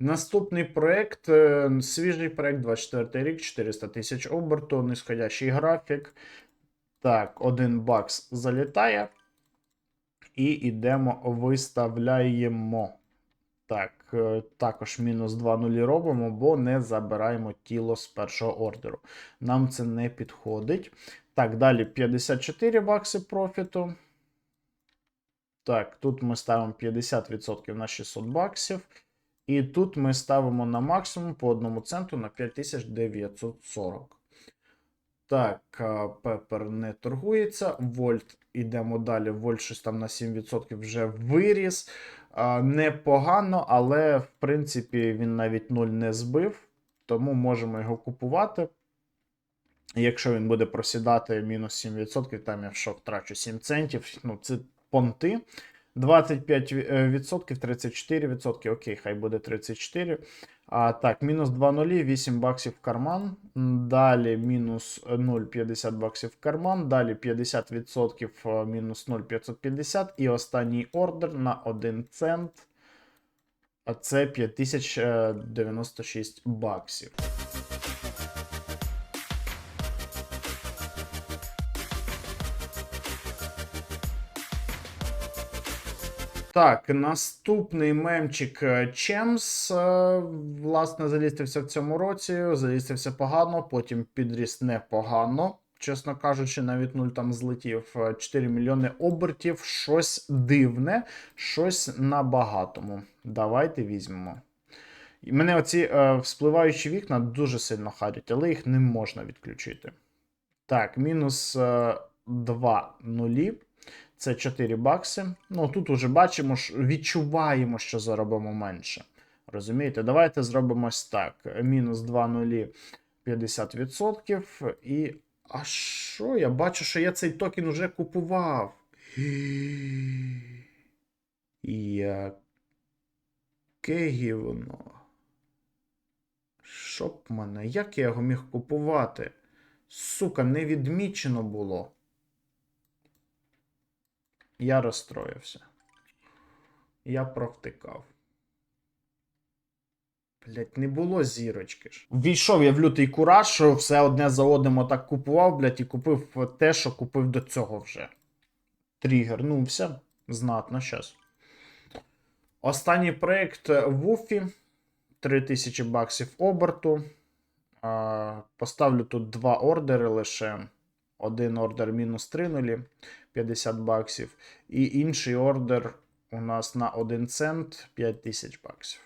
Наступний проект, е, свіжий проект, 24 рік, 400 тисяч оберту, нисходящий графік. Так, один бакс залітає. І йдемо, виставляємо. Так, е, також мінус 2 нулі робимо, бо не забираємо тіло з першого ордеру. Нам це не підходить. Так, далі 54 бакси профіту. Так, тут ми ставимо 50% на 600 баксів. І тут ми ставимо на максимум по одному центу на 5940. Так, Пепер не торгується. Вольт йдемо далі. Вольт щось там на 7% вже виріс. Непогано, але в принципі він навіть 0 не збив, тому можемо його купувати. Якщо він буде просідати мінус 7%, там я що втрачу 7 центів. Ну, це понти. 25%, 34%, окей, хай буде 34. А, так, мінус 2 нулі, 8 баксів в карман. Далі мінус 0,50 баксів в карман. Далі 50% е, мінус 0,550. І останній ордер на 1 цент. А це 5096 баксів. Так, наступний мемчик е, Чемс. е, Власне, залістився в цьому році. Залістився погано, потім підріс непогано. Чесно кажучи, навіть нуль там злетів е, 4 мільйони обертів. Щось дивне, щось на багатому. Давайте візьмемо. І Мене оці е, вспливаючі вікна дуже сильно харять, але їх не можна відключити. Так, мінус е, 2 нулі. Це 4 бакси. Ну, тут уже бачимо, відчуваємо, що заробимо менше. Розумієте? Давайте зробимо ось так. Мінус 2 нулі 50%. І. А що? Я бачу, що я цей токен уже купував. Яке гівно. Щоб мене, як я його міг купувати? Сука, не відмічено було. Я розстроївся. Я провтикав. Блять, не було зірочки ж. Війшов я в лютий кураж, що все одне за одним отак купував, блять, і купив те, що купив до цього вже. Тригернувся. Знатно щас. Останній проєкт Вуфі. 3000 баксів оберту. Поставлю тут два ордери лише. Один ордер мінус 3 нулі, 50 баксів. І інший ордер у нас на 1 цент 5000 баксів.